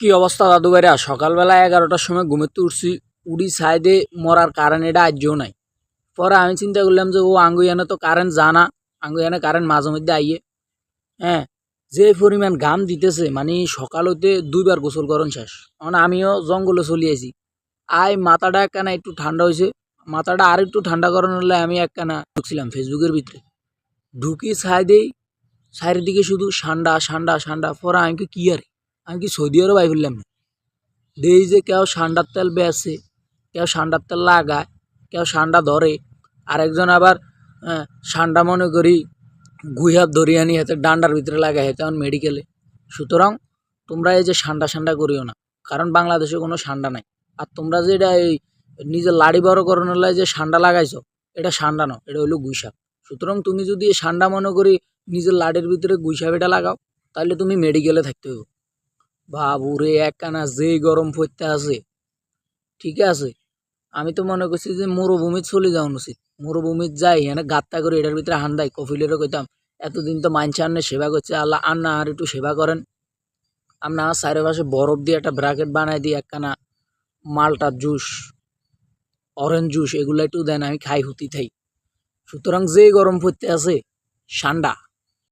কি অবস্থা দাদু ভাইরা? সকালবেলা এগারোটার সময় ঘুমেতে উঠছি উড়ি সাইডে মরার কারণ এটা আজও নাই। পরে আমি চিন্তা করলাম যে, ও আঙ্গুয়ানে তো কারেন্ট জানা আঙ্গুয়ানে কারেন্ট মাঝে মধ্যে আইয়ে। হ্যাঁ যে পরিমাণ ঘাম দিতেছে মানে সকাল হইতে দুইবার গোসল করন শেষ। মানে আমিও জঙ্গলে চলে আইছি। আই মাথাটা একখানা একটু ঠান্ডা হয়েছে মাথাটা আর একটু ঠান্ডা করানো হলে আমি একখানা ঢুকছিলাম ফেসবুকের ভিতরে। ঢুকি সাইডেই, চারিদিকে শুধু ঠান্ডা ঠান্ডা ঠান্ডা পরে আমি কি আর আমি কি সৌদি আরব আই ফেললাম না? দেই যে কেউ সান্ডার তেল বেছে, কেউ সান্ডার তেল লাগায়, কেউ সান্ডা ধরে, আরেকজন আবার সান্ডা মনে করি গুইহাত ধরি আনি হাতে ডান্ডার ভিতরে লাগায় হেতে এখন মেডিকেলে সুতরাং তোমরা এই যে সান্ডা সান্ডা করিও না, কারণ বাংলাদেশে কোনো সান্ডা নাই। আর তোমরা যে এটা এই নিজের লাড়ি বড় করানোর যে সান্ডা লাগাইছো, এটা সান্ডা নয়, এটা হলো গুইসাপ সুতরাং তুমি যদি সান্ডা মনে করি নিজের লাড়ির ভিতরে গুইসাপ এটা লাগাও তাহলে তুমি মেডিকেলে থাকতে হবে বাবুরে একখানা যে গরম পড়তে আছে। ঠিক আছে? আমি তো মনে করছি যে মরুভূমিত চলে যাওয়া উচিত। মরুভূমিত যাই, এনে গাত্তা করে এটার ভিতরে হান্দাই, কফিলেরও কইতাম, এতদিন তো মানছে আন্নে সেবা করছে, আল্লাহ আন্না আর একটু সেবা করেন। আপনার চারিপাশে বরফ দিয়ে একটা ব্র্যাকেট বানাই দিয়ে একখানা মালটার জুস অরেঞ্জ জুস এগুলো একটু দেন, আমি খাই, হুতি থাই। সুতরাং যে গরম পড়তে আছে ঠান্ডা